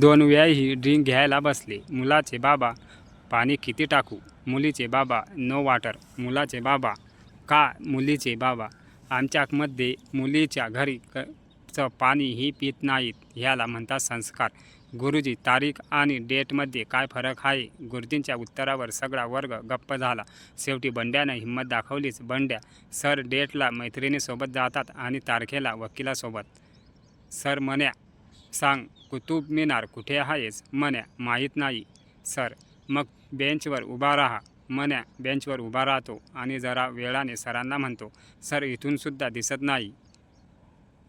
दोन वेळाही ड्रिंक घ्यायला बसले. मुलाचे बाबा पाणी किती टाकू? मुलीचे बाबा नो वाटर. मुलाचे बाबा का? मुलीचे बाबा आमच्यामध्ये मुलीच्या घरी क चं पाणीही पित नाहीत. ह्याला म्हणतात संस्कार. गुरुजी तारीख आणि डेटमध्ये काय फरक आहे? गुरुजींच्या उत्तरावर सगळा वर्ग गप्प झाला. शेवटी बंड्यानं हिंमत दाखवलीच. बंड्या सर डेटला मैत्रिणीसोबत जातात आणि तारखेला वकिलासोबत. सर म्हण्या सांग कुतुब मिनार कुठे आहेस? म्हण्या माहीत नाही. सर मग बेंचवर उभा राहा. म्हण्या बेंचवर उभा राहतो आणि जरा वेळाने सरांना म्हणतो सर इथूनसुद्धा दिसत नाही.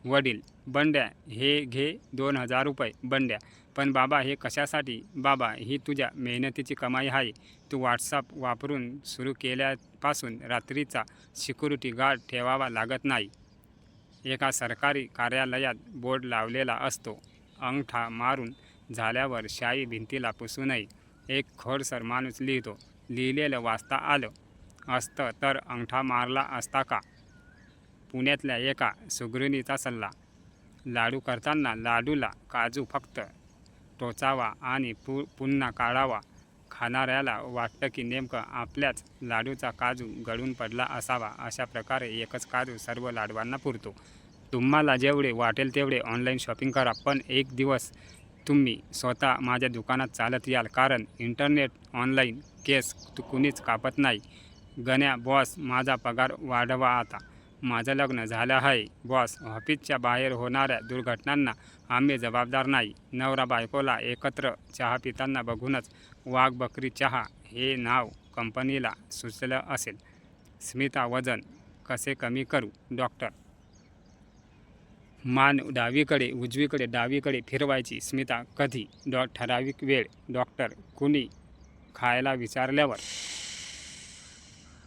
वडील बंड्या हे घे दोन हजार रुपये. बंड्या पण बाबा हे कशासाठी? बाबा ही तुझ्या मेहनतीची कमाई आहे. तू व्हॉट्सअप वापरून सुरू केल्यापासून रात्रीचा सिक्युरिटी गार्ड ठेवावा लागत नाही. एका सरकारी कार्यालयात बोर्ड लावलेला असतो. अंगठा मारून झाल्यावर शाई भिंतीला पुसू नये. एक खोडसर माणूस लिहितो. लिहिलेलं वाचता आलं. असतं तर अंगठा मारला असता का? पुण्यातल्या एका सुगृणीचा सल्ला. लाडू करताना लाडूला काजू फक्त टोचावा आणि पु पुन्हा काढावा. खाणाऱ्याला वाटतं की नेमकं आपल्याच लाडूचा काजू गळून पडला असावा. अशा प्रकारे एकच काजू सर्व लाडवांना पुरतो. तुम्हाला जेवढे वाटेल तेवढे ऑनलाईन शॉपिंग करा. पण एक दिवस तुम्ही स्वतः माझ्या दुकानात चालत याल. कारण इंटरनेट ऑनलाईन केस कुणीच कापत नाही. गण्या बॉस माझा पगार वाढवा आता. माझं लग्न झालं आहे. बॉस ऑफिसच्या बाहेर होणाऱ्या दुर्घटनांना आम्ही जबाबदार नाही. नवरा बायकोला एकत्र चहा पिताना बघूनच वाघ बकरी चहा हे नाव कंपनीला सुचलं असेल. स्मिता वजन कसे कमी करू? डॉक्टर मान डावीकडे उजवीकडे डावीकडे फिरवायची स्मिता कधी? डॉ. ठराविक वेळ डॉक्टर कुणी खायला विचारल्यावर?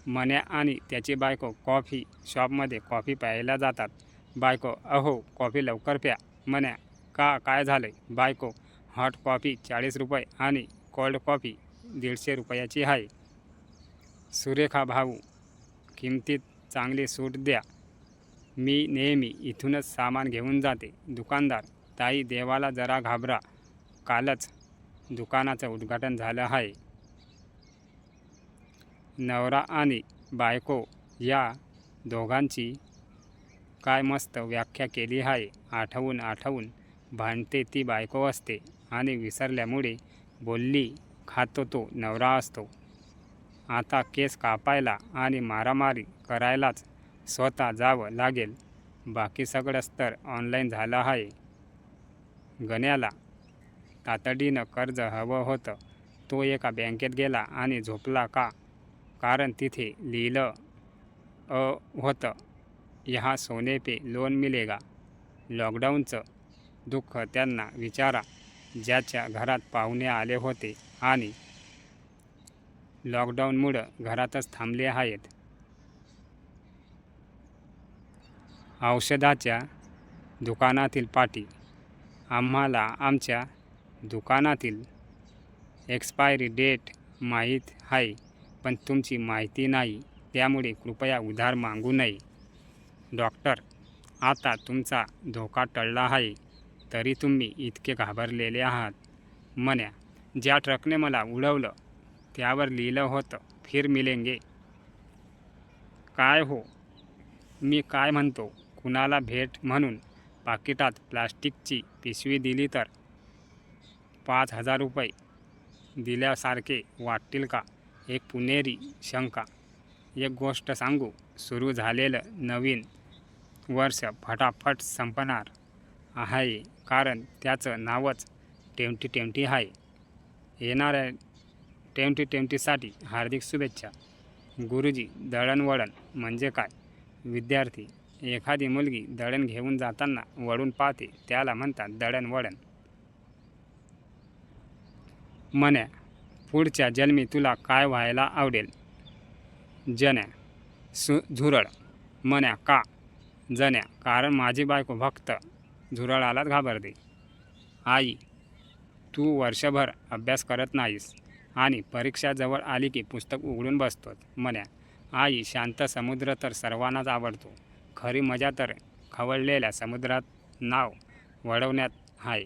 मन्या आणि त्याची बायको कॉफी शॉपमध्ये कॉफी प्यायला जातात. बायको अहो कॉफी लवकर प्या. मन्या का काय झालं बायको हॉट कॉफी चाळीस रुपये आणि कोल्ड कॉफी दीडशे रुपयाची आहे. सुरेखा भाऊ किमतीत चांगली सूट द्या. मी नेहमी इथूनच सामान घेऊन जाते. दुकानदार ताई देवाला जरा घाबरा. कालच दुकानाचं उद्घाटन झालं आहे. नवरा आणि बायको या दोघांची काय मस्त व्याख्या केली आहे. आठवून आठवून भांडते ती बायको असते आणि विसरल्यामुळे बोलली खातो तो नवरा असतो. आता केस कापायला आणि मारामारी करायलाच स्वतः जावं लागेल. बाकी सगळंच तर ऑनलाईन झालं आहे. गण्याला तातडीनं कर्ज हवं होतं. तो एका बँकेत गेला आणि झोपला का? कारण तिथे लिहिलं अ होतं ह्या सोने पे लोन मिलेगा. लॉकडाऊनचं दुःख त्यांना विचारा. ज्याच्या घरात पाहुणे आले होते आणि लॉकडाऊनमुळं घरातच थांबले आहेत. औषधाच्या दुकानातील पाटी आम्हाला आमच्या दुकानातील एक्सपायरी डेट माहीत आहे पण तुमची माहिती नाही त्यामुळे कृपया उधार मागू नये. डॉक्टर आता तुमचा धोका टळला आहे तरी तुम्ही इतके घाबरलेले आहात. म्हण्या ज्या ट्रकने मला उडवलं त्यावर लिहिलं होतं फिर मिलेंगे. काय हो? मी काय म्हणतो? कुणाला भेट म्हणून पाकिटात प्लास्टिकची पिशवी दिली तर पाच हजार रुपये दिल्यासारखे वाटतील का? एक पुणेरी शंका. एक गोष्ट सांगू सुरू झालेलं नवीन वर्ष फटाफट संपणार आहे कारण त्याचं नावच ट्वेंटी ट्वेंटी आहे. येणाऱ्या ट्वेंटी ट्वेंटीसाठी हार्दिक शुभेच्छा. गुरुजी दळणवळण म्हणजे काय? विद्यार्थी एखादी मुलगी दळण घेऊन जाताना वळून पाहते त्याला म्हणतात दळणवळण म्हण्या पुढच्या जन्मी तुला काय व्हायला आवडेल? जण्या सु झुरळ. म्हण्या का? जण्या कारण माझी बायको भक्त झुरळालाच घाबरते. आई तू वर्षभर अभ्यास करत नाहीस आणि परीक्षा जवळ आली की पुस्तक उघडून बसतो म्हण्या आई शांत समुद्र तर सर्वांनाच आवडतो. खरी मजा तर खवळलेल्या समुद्रात नाव वळवण्यात आहे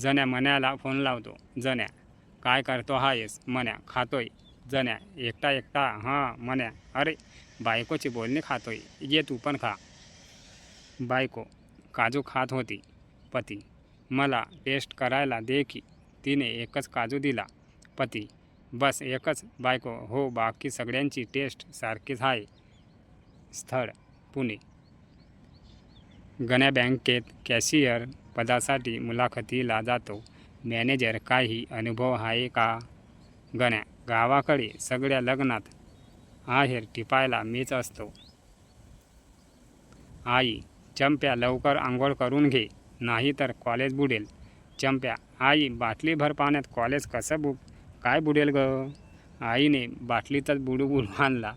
जण्या मन्याला फोन लावतो. जण्या काय करतो आहेस मन्या खातोय. जण्या एकटा एकटा? हां मन्या अरे बायकोची बोलणी खातोय. ये तू पण खा बायको काजू खात होती. पती मला टेस्ट करायला दे की तिने एकच काजू दिला. पती बस एकच बायको. हो बाकी सगळ्यांची टेस्ट सारखीच आहे स्थळ पुणे. गण्या बँकेत कॅशियर पदासाठी मुलाखतीला जातो. मॅनेजर काही अनुभव आहे का? गण्या गावाकडे सगळ्या लग्नात आहेर टिपायला मीच असतो. आई चंप्या लवकर आंघोळ करून घे नाही तर कॉलेज बुडेल. चंप्या आई बाटलीभर पाण्यात कॉलेज कसं बु काय बुडेल ग? आईने बाटलीतच बुडू बुडू आणला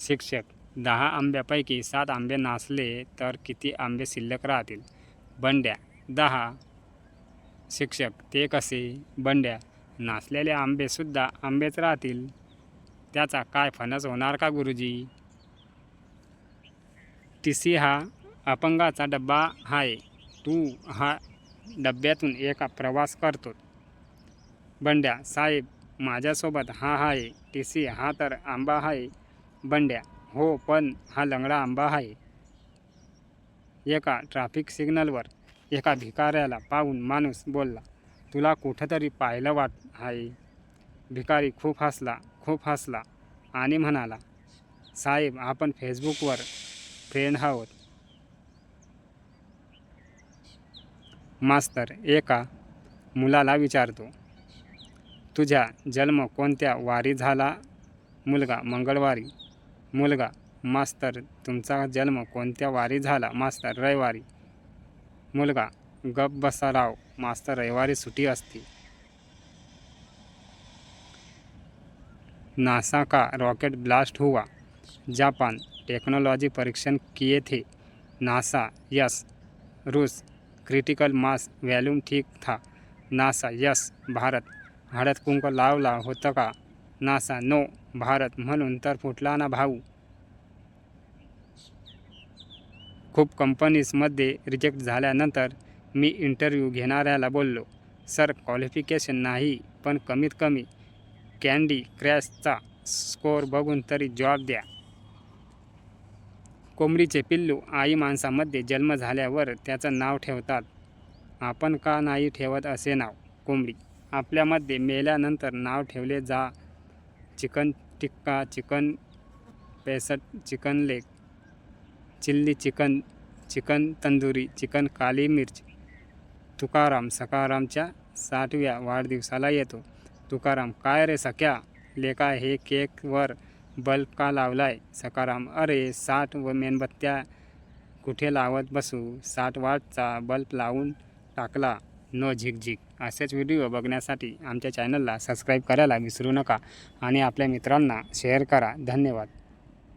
शिक्षक दहा आंब्यापैकी सात आंबे नासले तर किती आंबे शिल्लक राहतील? बंड्या दहा शिक्षक ते कसे? बंड्या नासलेले आंबेसुद्धा आंबेच राहतील? त्याचा काय फणस होणार का गुरुजी? टीसी हा अपंगाचा डब्बा आहे. तू हा डब्यातून एका प्रवास करतो. बंड्या साहेब माझ्यासोबत हा आहे. टी सी हा तर आंबा आहे. बंड्या हो पण हा लंगडा आंबा आहे. एका ट्रॅफिक सिग्नलवर एका भिकाऱ्याला पाहून माणूस बोलला तुला कुठंतरी पाहिलं वाट आहे. भिकारी खूप हसला खूप हसला आणि म्हणाला साहेब आपण फेसबुकवर फ्रेंड आहोत. मास्तर एका मुलाला विचारतो तुझ्या जन्म कोणत्या वारी झाला? मुलगा मंगळवारी. मुलगा मास्तर तुमचा जन्म कोणत्या वारी झाला? मास्तर रविवारी. मुलगा गप बसा राव मास्तर रविवारी सुटी असते. नासा का रॉकेट ब्लास्ट हुआ? जापान टेक्नोलॉजी परीक्षण किए थे. NASA yes. रूस क्रिटिकल मास वॅल्यूम ठीक था. NASA yes. भारत हळद कुंक लावला होतं का? नासा नो भारत म्हणून तर फुटला ना भाऊ. खूप कंपनीजमध्ये रिजेक्ट झाल्यानंतर मी इंटरव्ह्यू घेणाऱ्याला बोललो सर क्वालिफिकेशन नाही पण कमीत कमी कॅन्डी क्रॅशचा स्कोअर बघून तरी जॉब द्या. कोंबडीचे पिल्लू आई माणसामध्ये जन्म झाल्यावर त्याचं नाव ठेवतात. आपण का नाही ठेवत असे नाव कोंबडी? आपल्यामध्ये मेल्यानंतर नाव ठेवले जा chicken tikka chicken पेसट chicken leg chilli chicken chicken tandoori chicken काली मिर्च तुकाराम सकारामच्या साठव्या वाढदिवसाला येतो. तुकाराम काय रे सख्या? लेका हे केकवर बल्ब का लावलाय. सकाराम अरे साठ व मेणबत्त्या कुठे लावत बसू? साठ वाटचा बल्ब लावून टाकला. नो झिकझिक असेच व्हिडिओ बघण्यासाठी आमच्या चॅनलला सबस्क्राईब करायला विसरू नका आणि आपल्या मित्रांना शेअर करा. धन्यवाद.